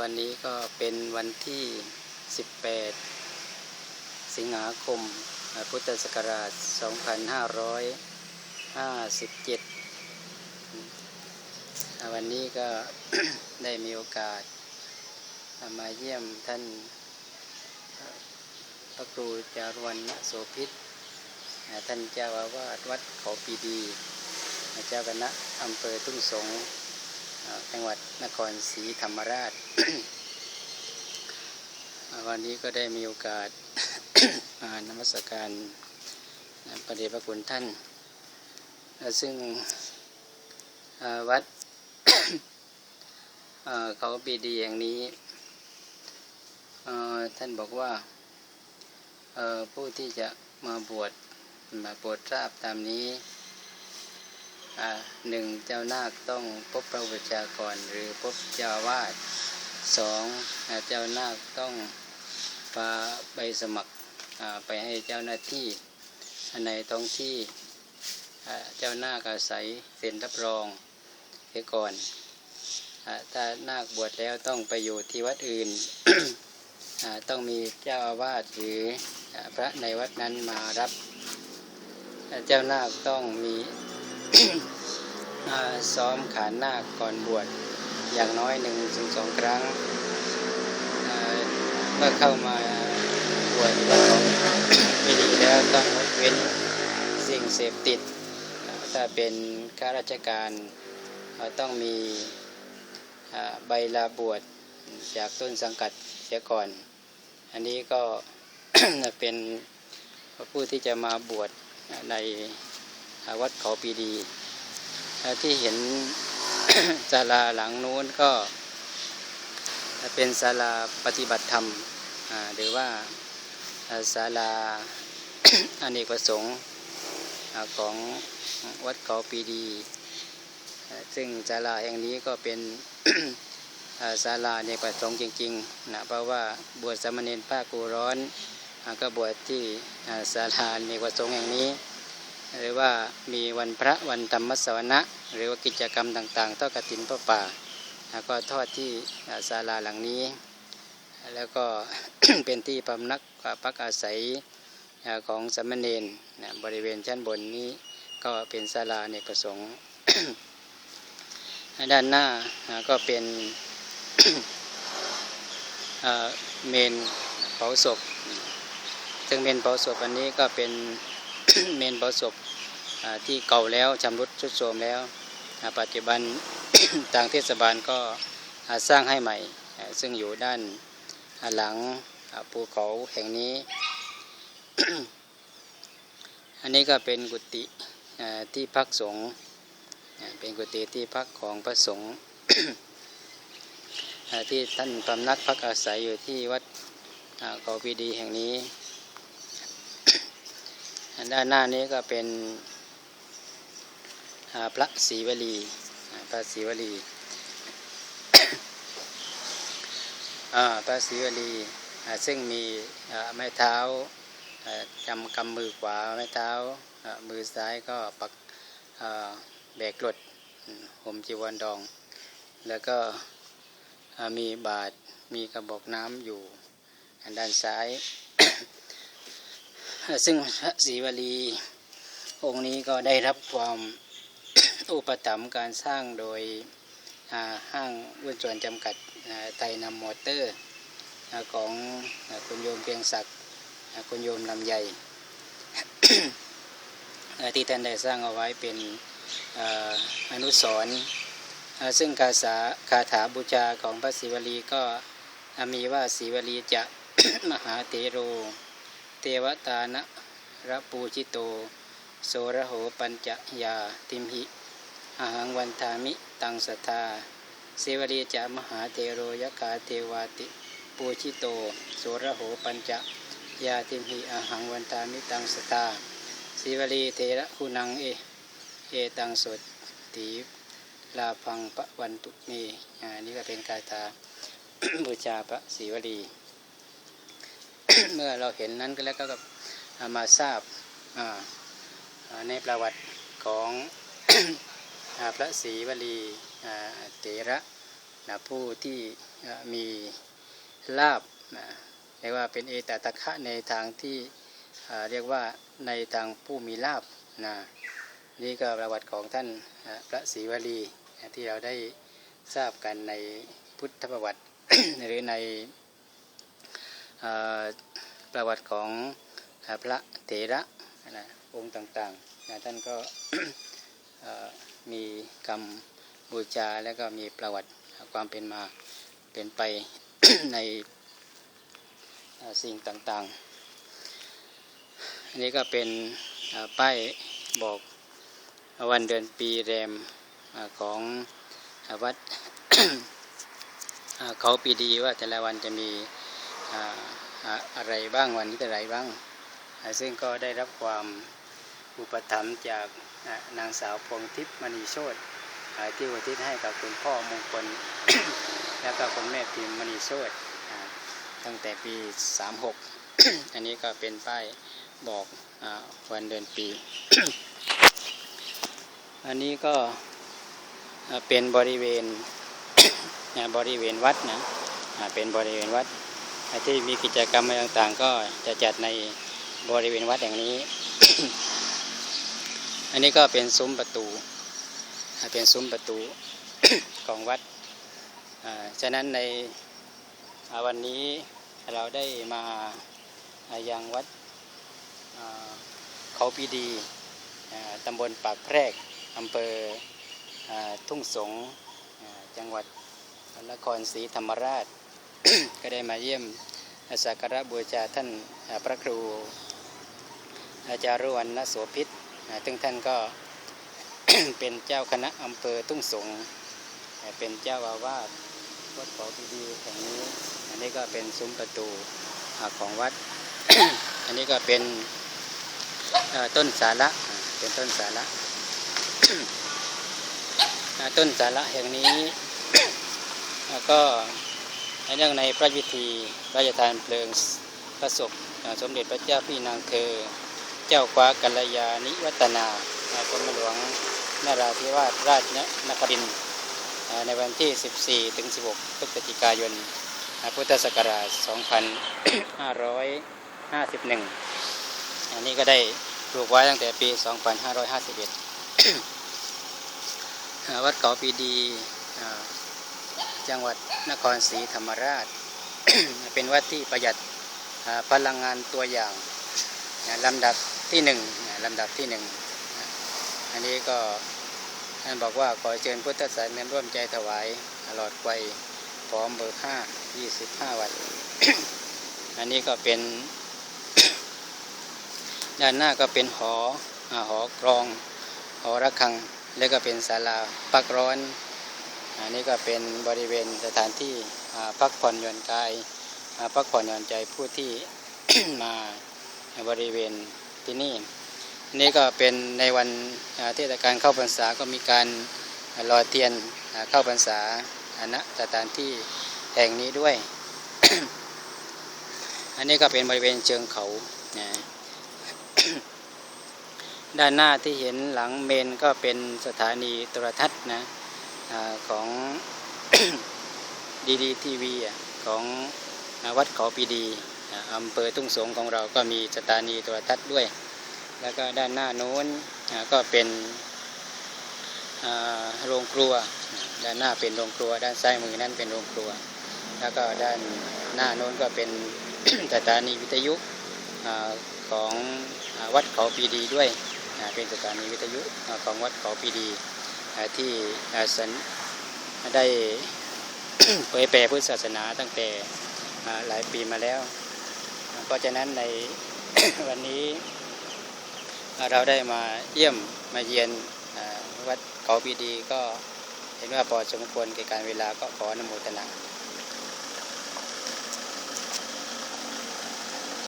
วันนี้ก็เป็นวันที่ 18 สิงหาคม พุทธศักราช 2557 วันนี้ก็ได้มีโอกาส มาเยี่ยมท่านพระครูจารวันณโสพิษ ท่านเจ้าอาวาสวัดเขาปีดี เจ้าคณะอำเภอทุ่งสง จังหวัดนครศรีธรรมราช วันนี้ก็ได้มีโอกาส มานมัสการประเดชพระคุณท่าน ซึ่งวัดเขาปีดีอย่างนี้ท่านบอกว่าผู้ที่จะมาบวชมาโปรดทราบตามนี้ หนึ่งเจ้านาคต้องพบพระอุชาก่อนหรือพบเจ้าวาสสองเจ้านาคต้องพาใบสมัครไปให้เจ้าหน้าที่ในท้องที่เจ้านาคอาศัยเซ็นรับรองเสียก่อนถ้านาคบวชแล้วต้องไปอยู่ที่วัดอื่น ต้องมีเจ้าอาวาสหรือพระในวัดนั้นมารับ เจ้านาคต้องมี ซ้อมขานนาก่อนบวชอย่างน้อยหนึ่งถึงสองครั้งเมื่อเข้ามาบวชวัดของไม่ดีแล้วต้องงดเว้นสิ่งเสพติด ถ้าเป็นข้าราชการาต้องมีใบลาบวชจากต้นสังกัดเสียก่อน อันนี้ก็เป็นผู้ที่จะมาบวชใน วัดเขาปีดี ที่เห็นศาลาหลังนู้นก็เป็นศาลาปฏิบัติธรรมหรือว่าศาลาอเนกประสงค์ของวัดเขาปีดี ซึ่งศาลาแห่งนี้ก็เป็นศาลาอเนกประสงค์จริงๆนะเพราะว่าบวชสมเณรภาคกูร้อนก็บวชที่ศาลาอเนกประสงค์แห่งนี้ หรือว่ามีวันพระวันธรรมสวนะ หรือว่ากิจกรรมต่างๆทอดกฐินพระป่า แล้วก็ทอดที่ศาลาหลังนี้ แล้วก็เป็นที่พำนักพักอาศัยของสามเณรนะบริเวณชั้นบนนี้ก็เป็นศาลาในกประสงค์ ด้านหน้าก็เป็นเมนเผาศพ ซึ่งเมนเผาศพอันนี้ก็เป็น เมนเผาศพที่เก่าแล้วชำรุดทรุดโทรมแล้ว ปัจจุบันทางเทศบาลก็สร้างให้ใหม่ ซึ่งอยู่ด้านหลังภูเขาแห่งนี้ อันนี้ก็เป็นกุฏิที่พักสงฆ์เป็นกุฏิที่พักของพระสงฆ์ที่ท่านพำนักพักอาศัยอยู่ที่วัดเขาปีดีแห่งนี้ ด้านหน้านี้ก็เป็นพระศรีวลีพระศรีวลีอ่าพระศรีวลีซึ่งมีไม้เท้าจำกำมือขวาไม้เท้ามือซ้ายก็ปักแบกรดห่มจีวรดอง แล้วก็มีบาทมีกระบอกน้ำอยู่ด้านซ้าย ซึ่งพระศรีวลีองค์นี้ก็ได้รับความอุปถัมภ์การสร้างโดยห้างวุ้นส่วนจำกัดไทนำมอเตอร์ของคุณโยมเพียงศักดิ์คุณโยมลำไยอ่ที่ท่านได้สร้างเอาไว้เป็นอนุสรณ์ซึ่งคาสาคาถาบูชาของพระศิวลีก็มีว่าศิวลีจะมหาเตโร วตานะระปูชิโต โสระโหปัญจยาติมหิอาหังวันทามิตังสัทธาเสวรีจะมหาเทโรยกาเทวาติ ปูชิโต โสระโหปัญจยาติมหิอาหังวันทามิตังสัทธาสิวลีเทระคุณังเอ เอตังสดตีลาพังปะวันตุเมอ่านี่ก็เป็นคาถาบูชาพระศิวลี เมื่อเราเห็นนั้นก็แล้วก็มาทราบในประวัติของพระศรีวลีเถระนะผู้ที่มีลาบนะเรียกว่าเป็นเอตตะคะในทางที่เรียกว่าในทางผู้มีลาบนะนี่ก็ประวัติของท่านพระศรีวลีที่เราได้ทราบกันในพุทธประวัติหรือใน ประวัติของพระเถระนะองค์ต่างๆนะท่านก็มีกรรมบูชาแล้วก็มีประวัติความเป็นมาเป็นไปในสิ่งต่างๆ อันนี้ก็เป็นป้ายบอกวันเดือนปีแรมเอ่อของวัดเขาปีดีว่าแต่ละวันจะมี อะไรบ้างวันนี้อะไรบ้าง ซึ่งก็ได้รับความอุปถัมภ์จากนางสาวพวงทิพย์มณีโชตที่อุทิศให้กับคุณพ่อมงคล แล้วก็คุณแม่พิมพ์มณีโชตตั้งแต่ปี 36 อันนี้ก็เป็นป้ายบอกอวันเดือนปี อันนี้ก็เป็นบริเวณบริเวณวัดนะเป็นบริเวณวัด ที่มีกิจกรรมอะไรต่างๆ ก็จะจัดในบริเวณวัดอย่างนี้ อันนี้ก็เป็นซุ้มประตู เป็นซุ้มประตูของวัด ฉะนั้นในวันนี้เราได้มาายังวัดเขาปีดีตำบลปากแพรกอำเภออทุ่งสงจังหวัดนครศรีธรรมราช ก็ได้มาเยี่ยมสักการะบูชาท่านพระครู อาจารย์รวันนโสพิษซึ่งท่านก็เป็นเจ้าคณะอำเภอทุ่งสงเป็นเจ้าอาวาสวัดขอปีดีแห่งนี้ อันนี้ก็เป็นซุ้มประตูของวัด อันนี้ก็เป็นต้นสาระเป็นต้นสาระต้นสาระแห่งนี้แล้วก็ เนื่องในพระพิธีพระราชทานเพลิงพระศพสมเด็จพระเจ้าพี่นางเธอ เจ้าฟ้ากัลยาณิวัฒนากรมหลวงนาราธิวาสราชนครินทร์อ่าในวันที่ 14 ถึง 16 พฤศจิกายน พุทธศักราช 2551 อันนี้ก็ได้ปลูกไว้ตั้งแต่ปี 2551 วัดเขาปีดี จังหวัดนครศรีธรรมราช เป็นวัดที่ประหยัดพลังงานตัวอย่างลำดับที่หนึ่งลำดับที่หนึ่งอันนี้ก็ท่านบอกว่าขอเชิญพุทธศาสนิกชนร่วมใจถวายหลอดไฟพร้อมเบอร์ห้ายี่สิบห้าวัตต์อันนี้ก็เป็น ด้านหน้าก็เป็นหอหอกรอง หอระฆัง แล้วก็เป็นศาลาพักร้อน อันนี้ก็เป็นบริเวณสถานที่พักผ่อนหย่อนกายพักผ่อนหย่อนใจผู้ที่มาบริเวณที่นี่อันนี่ก็เป็นในวันเทศกาลเข้าพรรษาก็มีการลอยเทียนเข้าพรรษาณสถานที่แห่งนี้ด้วย อันนี้ก็เป็นบริเวณเชิงเขานะด้านหน้าที่เห็นหลังเมนก็เป็นสถานีโทรทัศน์นะ อของดีดีทีวีของวัดเขาปีดีอำเภอทุ่งสงของเราก็มีสถานีโทรทัศน์ด้วย แล้วก็ด้านหน้าโน้นก็เป็นโรงครัว ด้านหน้าเป็นโรงครัว ด้านซ้ายมือนั่นเป็นโรงครัว แล้วก็ด้านหน้าโน้นก็เป็นสถานีวิทยุอของอวัดเขาปีดีด้วยเป็นสถานีวิทยุของวัดเขาปีดี ที่สันได้เผยแผ่พุทธศาสนาตั้งแต่หลายปีมาแล้ว เพราะฉะนั้นในวันนี้เราได้มาเยี่ยมมาเยียนวัดเขาปีดีก็เห็นว่าพอสมควรแก่การเวลาก็ขออนุโมทนา